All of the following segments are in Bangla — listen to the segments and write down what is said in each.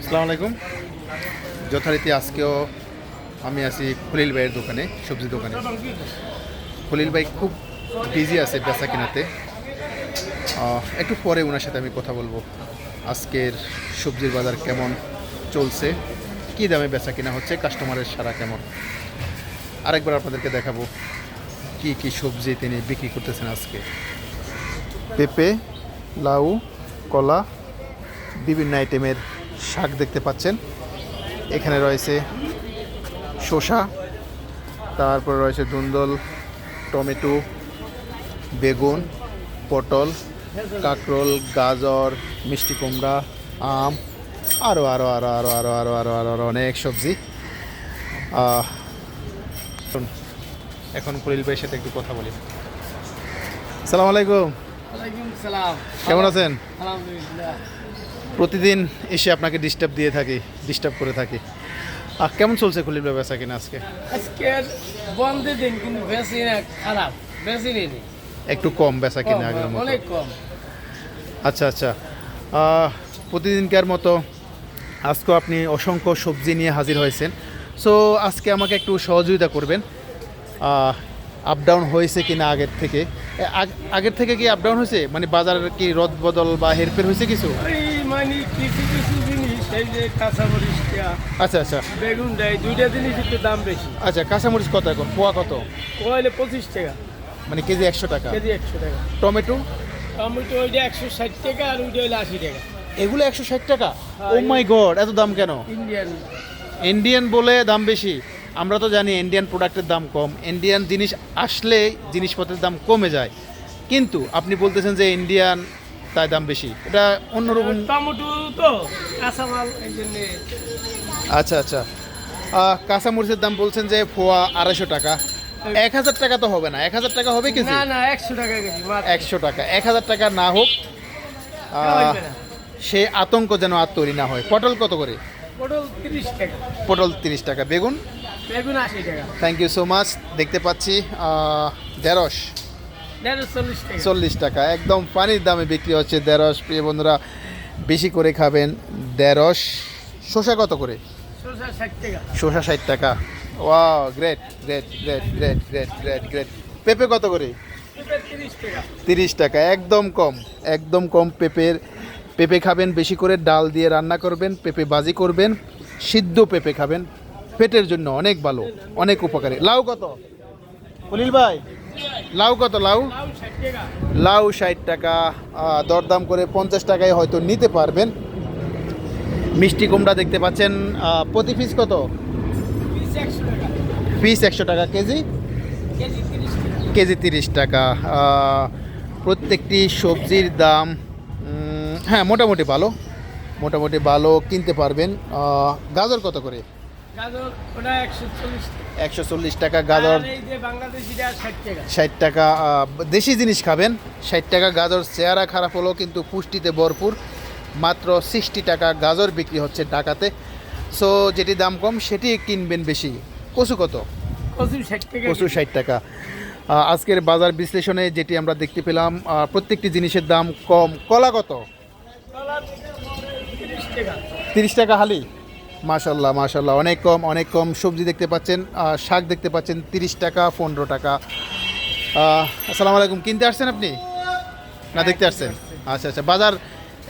আসসালামু আলাইকুম। যথারীতি আজকেও আমি আছি খলিল ভাইয়ের দোকানে সবজি দোকানে। খলিল ভাই খুব বিজি আছে বেচা কেনাতে। একটু পরে ওনার সাথে আমি কথা বলব। আজকের সবজির বাজার কেমন চলছে? কী দামে বেচা কেনা হচ্ছে? কাস্টমারের সারা কেমন? আরেকবার আপনাদেরকে দেখাবো কি কি সবজি তিনি বিক্রি করতেছেন আজকে। পেঁপে, লাউ, কলা, বিভিন্ন আইটেমের শাক দেখতে পাচ্ছেন। এখানে রয়েছে শসা, তারপর রয়েছে দুন্দল, টমেটো, বেগুন, পটল, কাঁকরোল, গাজর, মিষ্টি কুমড়া, আম আরও আরও আরও আরও আরও আরও আরও আরও আরও অনেক সবজি। এখন খলিল ভাইয়ের সাথে একটু কথা বলি। সালাম আলাইকুম। কেমন আছেন? প্রতিদিন এসে আপনাকে ডিস্টার্ব দিয়ে থাকি ডিস্টার্ব করে থাকি। আর কেমন চলছে ভাই বেচা কিনা আজকে? আজকের বন্ধের দিন কিন্তু বেশি খারাপ বেশি নেই। একটু কম বেচা কিনা আগের মতো। অনেক কম। আচ্ছা আচ্ছা। প্রতিদিনকার মতো আজকেও আপনি অসংখ্য সবজি নিয়ে হাজির হয়েছেন। সো আজকে আমাকে একটু সহযোগিতা করবেন। আপ ডাউন হয়েছে কি না আগের থেকে। আগের থেকে কি আপ ডাউন হয়েছে? মানে বাজার কি রদ বদল বা হেরফের হয়েছে কিছু? মানে কিছু কিছু জিনিস এই যে কাঁচামরিচটা আচ্ছা আচ্ছা। বেগুন দেয় দুইটা জিনিস একটু দাম বেশি। আচ্ছা কাঁচামরিচ কত এখন? পোয়া কত? কয়লে পঁচিশ টাকা। মানে কেজি একশো টাকা। কেজি একশো টাকা। টমেটো? টমেটো ওইটা একশো ষাট টাকা আর ওইটা হইলে আশি টাকা। এগুলো একশো ষাট টাকা? ও মাই গড এত দাম কেন? ইন্ডিয়ান ইন্ডিয়ান বলে দাম বেশি। আমরা তো জানি ইন্ডিয়ান প্রোডাক্টের দাম কম। ইন্ডিয়ান জিনিস আসলে জিনিসপত্রের দাম কমে যায়। কিন্তু আপনি বলতেছেন যে ইন্ডিয়ান তাই দাম বেশি। এটা অন্যরকম টমেটো তো কাঁচামাল এই জন্যে। আচ্ছা আচ্ছা। আহ, কাঁচামরিচের দাম বলছেন যে ফোয়া আড়াইশো টাকা। এক হাজার টাকা তো হবে না। এক হাজার টাকা হবে কেজি না না একশো টাকা কেজি একশো টাকা। এক হাজার টাকা না হোক। সে আতঙ্ক যেন আর তৈরি না হয়। পটল কত করে? পটল তিরিশ টাকা। পটল তিরিশ টাকা। বেগুন? বেগুন আশি টাকা। থ্যাংক ইউ সো মাচ দেখতে পাচ্ছি ঢেঁড়স। চল্লিশ টাকা। একদম পানির দামে বিক্রি হচ্ছে ঢেঁড়স। প্রিয় বন্ধুরা বেশি করে খাবেন ঢেঁড়স। শসা কত করে? শসা ষাট টাকা। ওয়া great great great great great great great পেঁপে কত করে? তিরিশ টাকা। একদম কম একদম কম পেঁপের। পেঁপে খাবেন বেশি করে ডাল দিয়ে রান্না করবেন পেঁপে বাজি করবেন সিদ্ধ পেঁপে খাবেন। পেটের জন্য অনেক ভালো অনেক উপকারী। লাউ কত? অনিল ভাই। লাউ কত লাউ? লাউ ষাট টাকা। দরদাম করে পঞ্চাশ টাকায় হয়তো নিতে পারবেন। মিষ্টি কুমড়া দেখতে পাচ্ছেন প্রতি পিস কত? পিস একশো টাকা। কেজি? কেজি তিরিশ টাকা। প্রত্যেকটি সবজির দাম হ্যাঁ মোটামুটি ভালো। মোটামুটি ভালো কিনতে পারবেন। গাজর কত করে? গাজর ওটা একশো চল্লিশ টাকা। গাজর। এই যে বাংলাদেশিটা ষাট টাকা। দেশি জিনিস খাবেন ষাট টাকা গাজর চেহারা খারাপ হলেও কিন্তু পুষ্টিতে ভরপুর। মাত্র সিক্সটি টাকা গাজর বিক্রি হচ্ছে টাকাতে সো যেটি দাম কম সেটি কিনবেন বেশি। কচু কত? কচু ষাট টাকা কচু ষাট টাকা। আজকের বাজার বিশ্লেষণে যেটি আমরা দেখতে পেলাম প্রত্যেকটি জিনিসের দাম কম। কলা কত? কলা টাকা। তিরিশ টাকা হালি। মাশাল্লাহ মাশাল্লাহ অনেক কম অনেক কম সবজি দেখতে পাচ্ছেন। শাক দেখতে পাচ্ছেন তিরিশ টাকা পনেরো টাকা। আসসালামু আলাইকুম। কিনতে আসছেন আপনি? না দেখতে আসছেন? আচ্ছা আচ্ছা। বাজার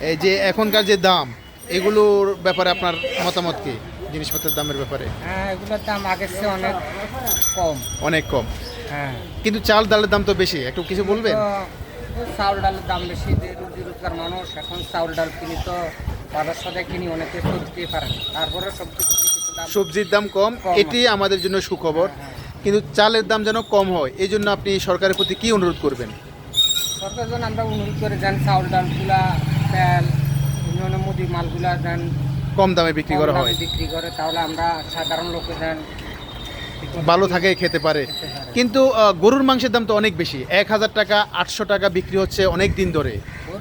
এই যে এখনকার যে দাম এগুলোর ব্যাপারে আপনার মতামত কি? জিনিসপত্রের দামের ব্যাপারে? হ্যাঁ এগুলোর দাম আগের চেয়ে অনেক কম। অনেক কম। হ্যাঁ। কিন্তু চাল ডালের দাম তো বেশি। একটু কিছু বলবেন? তো চাউল ডালের দাম বেশি রুজি রোজগার মানুষ এখন চাউল ডাল কিনি তো বাজার কিনি অনেকে চলতে পারে না তারপরে সবজি সবজির দাম কম এটি আমাদের জন্য সুখবর। কিন্তু চালের দাম যেন কম হয় এই জন্য আপনি সরকারের প্রতি কি অনুরোধ করবেন? সরকার যেন আমরা অনুরোধ করে যান চাউল ডালগুলা তেল অন্যান্য মুদি মালগুলা দেন। কম দামে বিক্রি করা হয়। বিক্রি করে তাহলে আমরা সাধারণ লোকে দেন। ভালো থাকে খেতে পারে। কিন্তু গরুর মাংসের দাম তো অনেক বেশি। এক হাজার টাকা আটশো টাকা বিক্রি হচ্ছে অনেক দিন ধরে।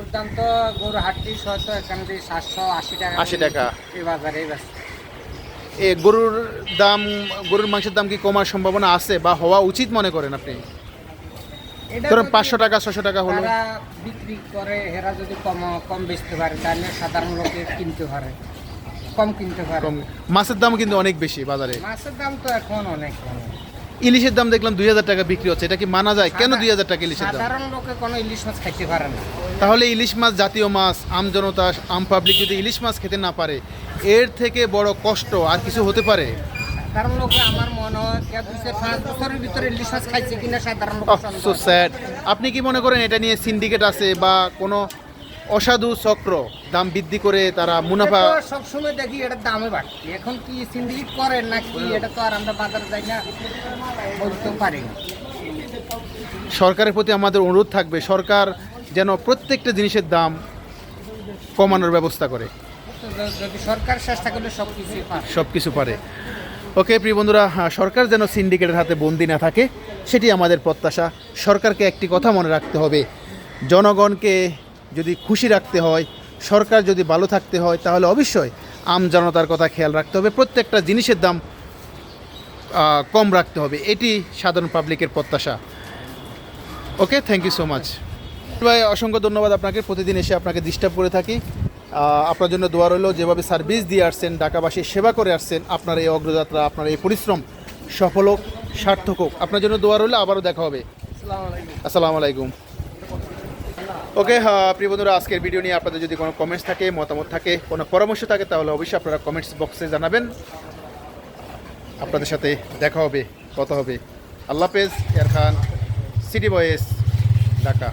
গরুর দাম তো গরু হাটটি হয়তো এখান সাতশো আশি টাকা 80 টাকা। এই বাজারে এ গরুর দাম গরুর মাংসের দাম কি কমার সম্ভাবনা আছে বা হওয়া উচিত মনে করেন আপনি? ধরুন পাঁচশো টাকা ছশো টাকা হলো। বিক্রি করে এরা যদি কম কম বেচতে পারে তাহলে সাধারণ লোকে কিনতে পারে কম কিনতে পারে। মাছের দাম কিন্তু অনেক বেশি বাজারে। মাছের দাম তো এখন অনেক অনেক। ইলিশের দাম দেখলাম দুই হাজার টাকা বিক্রি হচ্ছে। এটা কি মানা যায়? কেন দুই হাজার টাকা ইলিশের দাম? সাধারণ লোকে কোনো ইলিশ মাছ খাইতে পারে না। তাহলে ইলিশ মাছ জাতীয় মাছ আম জনতা আম পাবলিক যদি ইলিশ মাছ খেতে না পারে এর থেকে বড় কষ্ট আর কিছু হতে পারে? সাধারণ লোকে আমার মনে হয় পাঁচ বছরের ভিতরে ইলিশ মাছ খাইছে কিনা সাধারণ লোক আপনি কি মনে করেন এটা নিয়ে সিন্ডিকেট আছে বা কোনো অসাধু চক্র দাম বৃদ্ধি করে তারা মুনাফা সবসময় দেখি এটার দামে বাড়ছে। এখন কি সিন্ডিকেট করেন নাকি এটা তো আর আমরা বাজারে যাই না বলতে পারি সরকারের প্রতি আমাদের অনুরোধ থাকবে সরকার যেন প্রত্যেকটা জিনিসের দাম কমানোর ব্যবস্থা করে। যদি সরকার চেষ্টা করলে সব কিছুই পারে। সব কিছু পারে। ওকে প্রিয় বন্ধুরা হ্যাঁ, সরকার যেন সিন্ডিকেটের হাতে বন্দি না থাকে সেটি আমাদের প্রত্যাশা। সরকারকে একটি কথা মনে রাখতে হবে জনগণকে যদি খুশি রাখতে হয় সরকার যদি ভালো থাকতে হয় তাহলে অবশ্যই আম জনতার কথা খেয়াল রাখতে হবে। প্রত্যেকটা জিনিসের দাম কম রাখতে হবে। এটি সাধারণ পাবলিকের প্রত্যাশা। Okay thank you so much ভাই অসংখ্য ধন্যবাদ আপনাকে। প্রতিদিন এসে আপনাকে ডিস্টার্ব করে থাকি। আপনার জন্য দোয়া রইল যেভাবে সার্ভিস দিয়ে আসছেন ঢাকাবাসীর সেবা করে আসছেন আপনার এই অগ্রযাত্রা আপনার এই পরিশ্রম সফল হোক সার্থক হোক। আপনার জন্য দোয়া রইল আবারও দেখা হবে। আসসালামু আলাইকুম। ওকে প্রিয় বন্ধুরা, আজকের ভিডিও নিয়ে আপনাদের যদি কোনো কমেন্টস থাকে, মতামত থাকে, কোনো পরামর্শ থাকে, তাহলে অবশ্যই আপনারা কমেন্টস বক্সে জানাবেন। আপনাদের সাথে দেখা হবে, কথা হবে। আল্লাহ পেজ এর খান সিটি বয়েস ঢাকা